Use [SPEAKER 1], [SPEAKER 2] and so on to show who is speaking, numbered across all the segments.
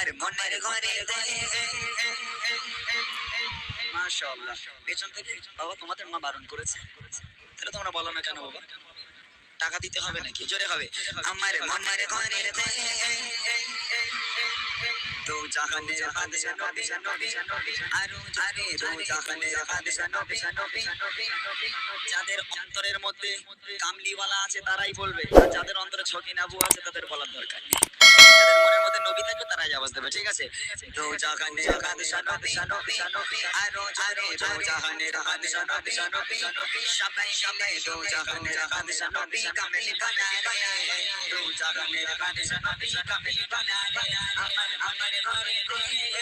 [SPEAKER 1] আমার মনের ঘরে পেছন থেকে, বাবা, তোমাদের মা বারণ করেছে। তাহলে তোমরা বলো না কেন, বাবা? টাকা দিতে হবে নাকি? জোরে হবে। আমার মনের ঘরে যাদের অন্তরের মধ্যে কামলিওয়ালা আছে, তারাই বলবে। যাদের অন্তরে ছকি নাবু আছে, তাদের বলার দরকার যাদের মনের মধ্যে নবী থাকবে তারাই আওয়াজ দেবে, ঠিক আছে? দো জাহানের বাদশা নবী নবী আরও আরে দো জাহানের বাদশা নবী নবী সবাই সবাই দো জাহানের বাদশা নবী কামলি বানায় দো জাহানের বাদশা নবী কামলি বানায় আমার আমার ঘরে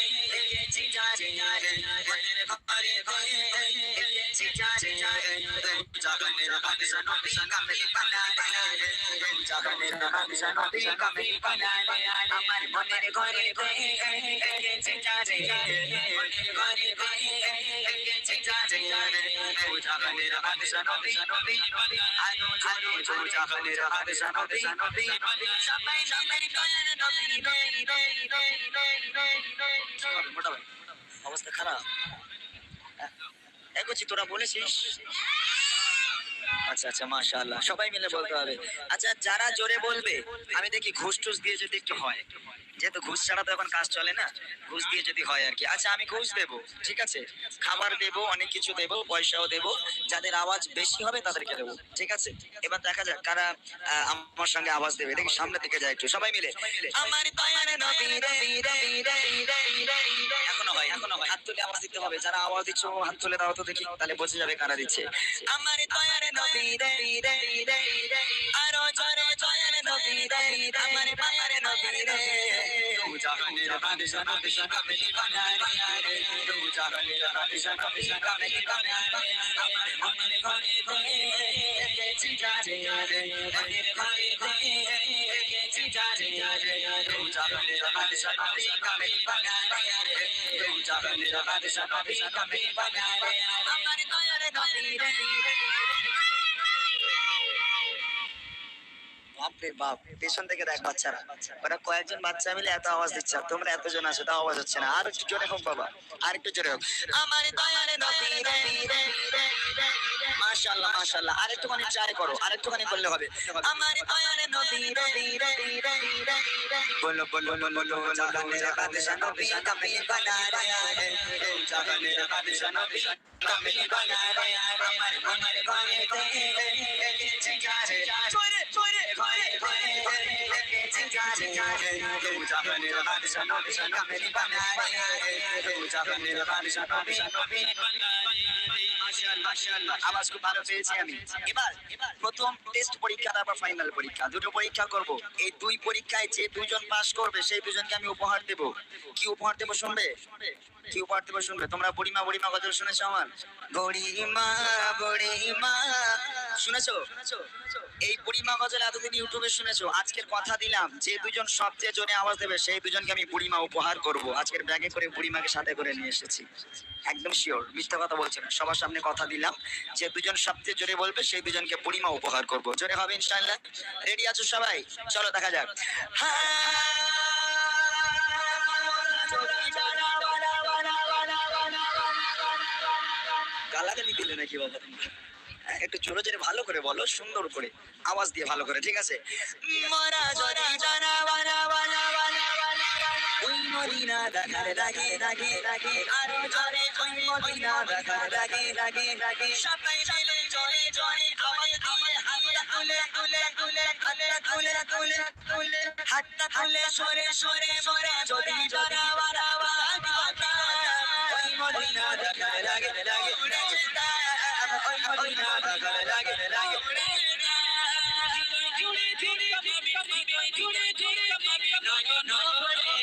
[SPEAKER 1] এসেছি যারে মনের ঘরে এসেছি যারে দো জাহানের বাদশা নবী কামলি বানায় দো জাহানের অবস্থা খারাপ এগোচ্ছি তোরা বলেছিস আচ্ছা আচ্ছা মাশাআল্লাহ। সবাই মিলে বলতে হবে। আচ্ছা যারা জোরে বলবে আমি দেখি ঘুষ টুস দিয়ে যদি একটু হয়। যেহেতু ঘুষ ছাড়া তো এখন কাজ চলে না ঘুষ দিয়ে যদি হয় আর কি। আচ্ছা আমি ঘুষ দেবো ঠিক আছে? খাবার দেবো অনেক কিছু দেবো পয়সাও দেবো। যাদের আওয়াজ বেশি হবে তাদেরকে দেবো ঠিক আছে? এবার দেখা যাক কারা আহ, আমার সঙ্গে আওয়াজ দেবে। দেখি সামনে থেকে যায় একটু। সবাই মিলে। আমার এখনও হয় এখনও হয়। হাত তুলে আওয়াজ দিতে হবে। যারা আওয়াজ দিচ্ছ হাত তুলে দাও তো দেখি। তাহলে বোঝা যাবে কারা দিচ্ছে। আমার দয়ার আরও জোরে দয়ার নবী রে আমার দয়ার নবী রে তু জাহানের বাদশা নবী কামিল বানায় তু জাহানের বাদশা নবী কামিল বানায় আমার মনের ঘরে ঘরে এসেছি যারে মনের ঘরে ঘরে এসেছি যারে তু জাহানের বাদশা নবী কামিল বানায় তু জাহানের বাদশা নবী কামিল বানায় আমার দয়ার নবী রে বাপরে বাপ পেছন থেকে দেখ বাচ্চারা ওরা কয়েকজন বাচ্চা মিলে এত আওয়াজ দিচ্ছে তোমরা এতজন আছো তাও আওয়াজ হচ্ছে না আর একটু জোরে হোক বাবা আর একটু জোরে হোক আমার দয়ার নবী রে রে রে রে মাশাআল্লাহ মাশাআল্লাহ আর একটুখানি ট্রাই করো আর একটুখানি করলে হবে আমার দয়ার নবী রে রে রে রে রে বলো বলো বলো জাহানের বাদশা নবী কামিল বানা রে জাহানের বাদশা নবী কামিল বানা রে আমার মনের ঘরে এসেছি যারে চলে চলে মাশাআল্লাহ, আওয়াজ খুব ভালো পেয়েছি আমি। এবার প্রথম টেস্ট পরীক্ষা, তারপর ফাইনাল পরীক্ষা। দুটো পরীক্ষা করব। এই দুই পরীক্ষায় যে দুজন পাস করবে, সেই দুজনকে আমি উপহার দেব। কি উপহার দেব শুনবে? কি উপহার দেব শুনবে? তোমরা বুড়িমা বুড়িমা আমার? এই বুড়িমা গজল এতদিন ইউটিউবে শুনেছো? আজকের কথা দিলাম, যে দুজন সবচেয়ে জোরে আওয়াজ দেবে, সেই দুজনকে আমি বুড়িমা উপহার করব। আজকের ব্যাগে করে বুড়িমাকে সাথে করে নিয়ে এসেছি। একদম শিওর মিথ্যা কথা বলছি না। সবার সামনে কথা দিলাম। যে দুজন সবচেয়ে জোরে বলবে সেই দুজনকে বুড়িমা উপহার করব জোরে হবে ইনশাআল্লাহ রেডি আছো সবাই চলো দেখা যাক গালাগালি দিলে নাকি বাবা? হ্যাঁ, একটু জোরে জোরে ভালো করে বলো সুন্দর করে আওয়াজ দিয়ে ভালো করে ঠিক আছে মরা জানা বানা বানা বানা বানা ওই মদিনা দেখার লাগে লাগে লাগে আরও জোরে ওই মদিনা দেখার লাগে লাগে লাগে সবাই মিলে জোরে জোরে আওয়াজ দিয়ে হাতটা তুলে তুলে তুলে হাতটা তুলে তুলে তুলে হাতটা তুলে সরে সরে সরে যদি জানা বানা বানা ওই মদিনা দেখার লাগে লাগে ওই মদিনা দেখার লাগে লাগে জাহানের